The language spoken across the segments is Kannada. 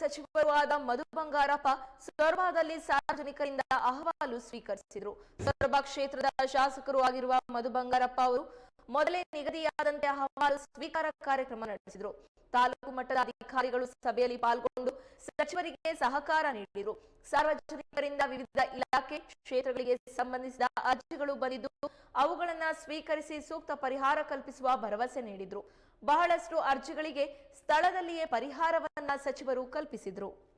ಸಚಿವರು ಆದ ಮಧು ಬಂಗಾರಪ್ಪ ಸೊರಬದಲ್ಲಿ ಸಾರ್ವಜನಿಕರಿಂದ ಅಹವಾಲು ಸ್ವೀಕರಿಸಿದರು. ಸೊರಬ ಕ್ಷೇತ್ರದ ಶಾಸಕರು ಆಗಿರುವ ಮಧು ಬಂಗಾರಪ್ಪ ಅವರು ಮೊದಲೇ ನಿಗದಿಯಾದಂತೆ ಅಹವಾಲು ಸ್ವೀಕಾರ ಕಾರ್ಯಕ್ರಮ ನಡೆಸಿದರು. ತಾಲೂಕು ಮಟ್ಟದ ಅಧಿಕಾರಿಗಳು ಸಭೆಯಲ್ಲಿ ಪಾಲ್ಗೊಂಡು ಸಚಿವರಿಗೆ ಸಹಕಾರ ನೀಡಿದರು. ಸಾರ್ವಜನಿಕರಿಂದ ವಿವಿಧ ಇಲಾಖೆ ಕ್ಷೇತ್ರಗಳಿಗೆ ಸಂಬಂಧಿಸಿದ ಅರ್ಜಿಗಳು ಬಂದಿದ್ದು, ಅವುಗಳನ್ನು ಸ್ವೀಕರಿಸಿ ಸೂಕ್ತ ಪರಿಹಾರ ಕಲ್ಪಿಸುವ ಭರವಸೆ ನೀಡಿದ್ರು. ಬಹಳಷ್ಟು ಅರ್ಜಿಗಳಿಗೆ ಸ್ಥಳದಲ್ಲಿಯೇ ಪರಿಹಾರವನ್ನ ಸಚಿವರು ಕಲ್ಪಿಸಿದ್ರು.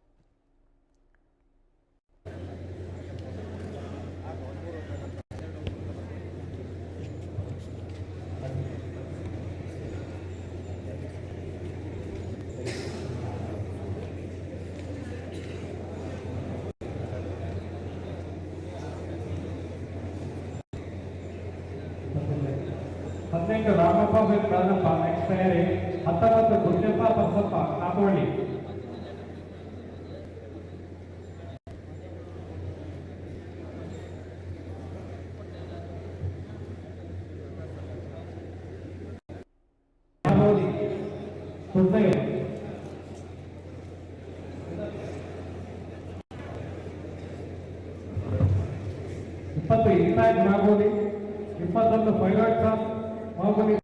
ಹದಿನೆಂಟು ರಾಮಪ್ಪ ಮತ್ತು ರಾಜಪ್ಪ ನೆಕ್ಸ್ಟ್ ತಯಾರಿ ಹತ್ತೊಂಬತ್ತು ಗುಂಜಪ್ಪ ಬಸಪ್ಪ ಕಾಪೋಳಿ ಕಾಪೋಳಿ ಕುಂದಗೆ ಇಪ್ಪತ್ತು ಇನ್ನಾಯ್ತು ನಾಗೋಲಿ ಇಪ್ಪತ್ತೊಂದು ಪೈಲಟ್ ಶಾಪ್ ಮಾಗುಲಿ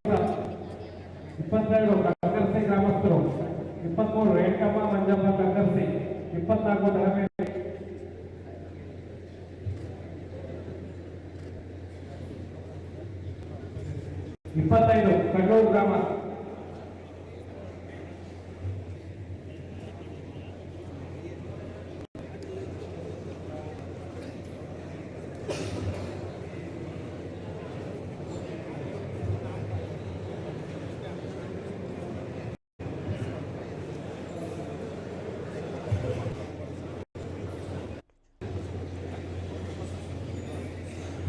ಇಪ್ಪತ್ತೆರಡು ಕಕ್ಕರ್ಸಿ ಗ್ರಾಮಸ್ಥರು ಇಪ್ಪತ್ಮೂರು ರೇಣುಕಮ್ಮ ಮಂಜಪ್ಪ ಕಕ್ಕರ್ಸಿ ಇಪ್ಪತ್ನಾಲ್ಕು ಧರ್ಮೇಂದ್ರ ಇಪ್ಪತ್ತೈದು ಕಡೂರು ಗ್ರಾಮ